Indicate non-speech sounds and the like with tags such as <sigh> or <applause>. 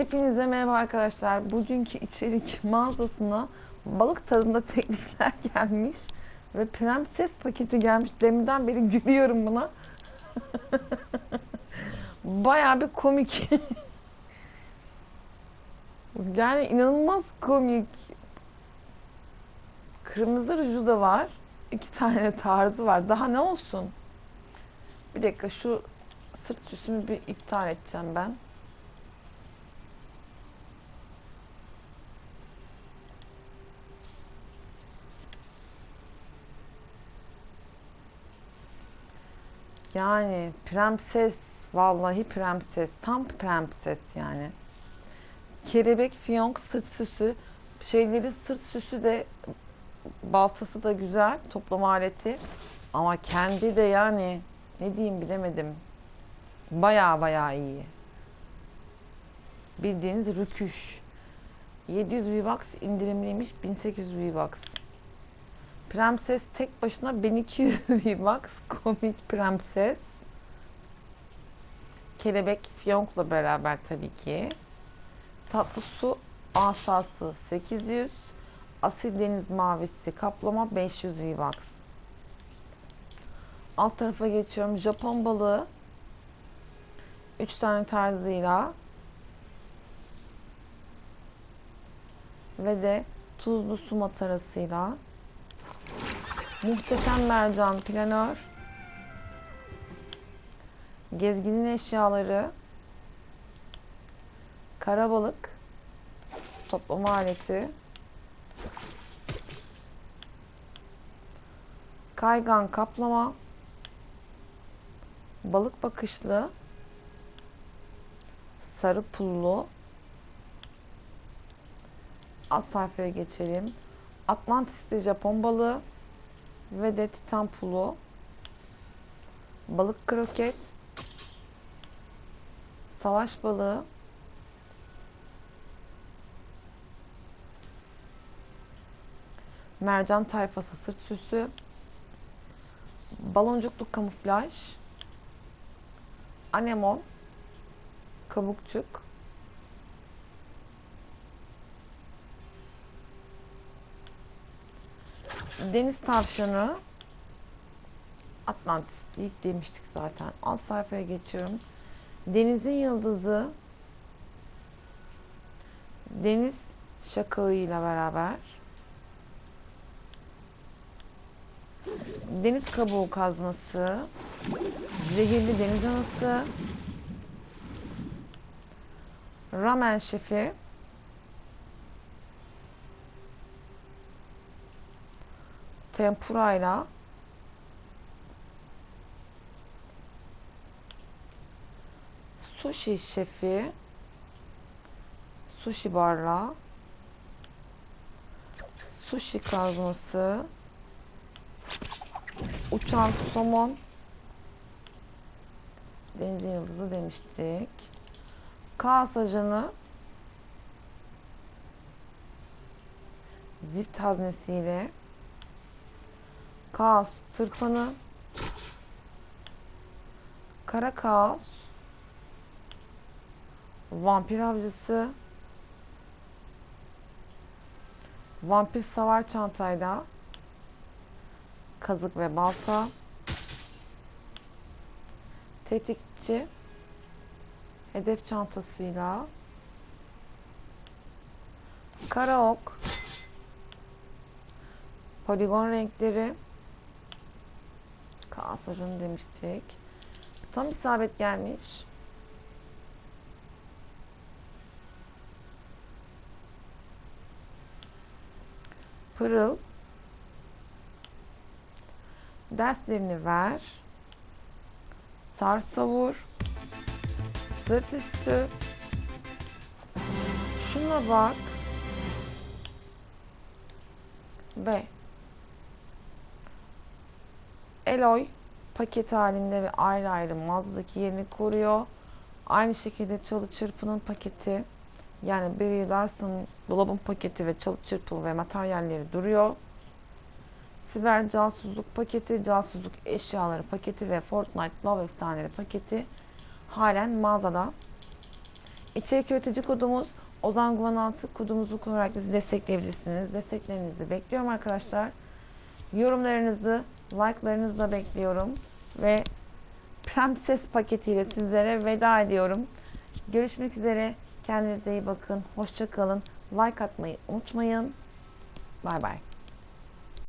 Hepinize merhaba arkadaşlar. Bugünkü içerik mağazasına balık tadında <laughs> teklifler gelmiş ve prenses paketi gelmiş. Deminden beri gülüyorum buna. <laughs> Bayağı bir komik. <laughs> yani inanılmaz komik. Kırmızı ruju da var. İki tane tarzı var. Daha ne olsun? Bir dakika şu sırt süsümü bir iptal edeceğim ben. Yani prenses vallahi prenses tam prenses yani. Kelebek fiyonk sırt süsü şeyleri sırt süsü de baltası da güzel toplama aleti ama kendi de yani ne diyeyim bilemedim. Baya baya iyi. Bildiğiniz rüküş. 700 V-Bucks indirimliymiş 1800 V-Bucks. Prenses tek başına 1200 V-Bucks <laughs> komik prenses. Kelebek fiyonkla beraber tabii ki. Tatlı su asası 800. Asil deniz mavisi kaplama 500 V-Bucks. Alt tarafa geçiyorum. Japon balığı 3 tane tarzıyla ve de tuzlu su matarasıyla muhteşem mercan planör. Gezginin eşyaları. Karabalık. Toplama aleti. Kaygan kaplama. Balık bakışlı. Sarı pullu. Alt sayfaya geçelim. Atlantis'te Japon balığı ve de titan pulu. Balık kroket. Savaş balığı. Mercan tayfası sırt süsü. Baloncuklu kamuflaj. Anemon kabukçuk deniz tavşanı Atlantis ilk demiştik zaten. Alt sayfaya geçiyorum. Denizin yıldızı deniz şakağıyla beraber deniz kabuğu kazması zehirli deniz anası ramen şefi tempurayla sushi şefi. Sushi barla. Sushi kazması. Uçan somon. Deniz yıldızı demiştik. Kaos ajanı zift haznesiyle Kaos tırpanı. Kara kaos. Vampir avcısı. Vampir savar çantayla Kazık ve balta. Tetikçi. Hedef çantasıyla. Kara ok Poligon renkleri Kasarın demiştik. Tam isabet gelmiş. Pırıl. Derslerini ver. Sar savur. Sırt üstü. Şuna bak. Ve Eloy paket halinde ve ayrı ayrı mağazadaki yerini koruyor. Aynı şekilde çalı çırpının paketi yani Barry Larson'ın dolabın paketi ve çalı çırpı ve materyalleri duruyor. Siber casusluk paketi, casusluk eşyaları paketi ve Fortnite Love efsaneleri paketi halen mağazada. İçerik üretici kodumuz Ozan Guvan altı kodumuzu kullanarak bizi destekleyebilirsiniz. Desteklerinizi bekliyorum arkadaşlar. Yorumlarınızı, like'larınızı da bekliyorum. Ve Prenses paketiyle sizlere veda ediyorum. Görüşmek üzere. Kendinize iyi bakın. Hoşça kalın. Like atmayı unutmayın. Bay bay.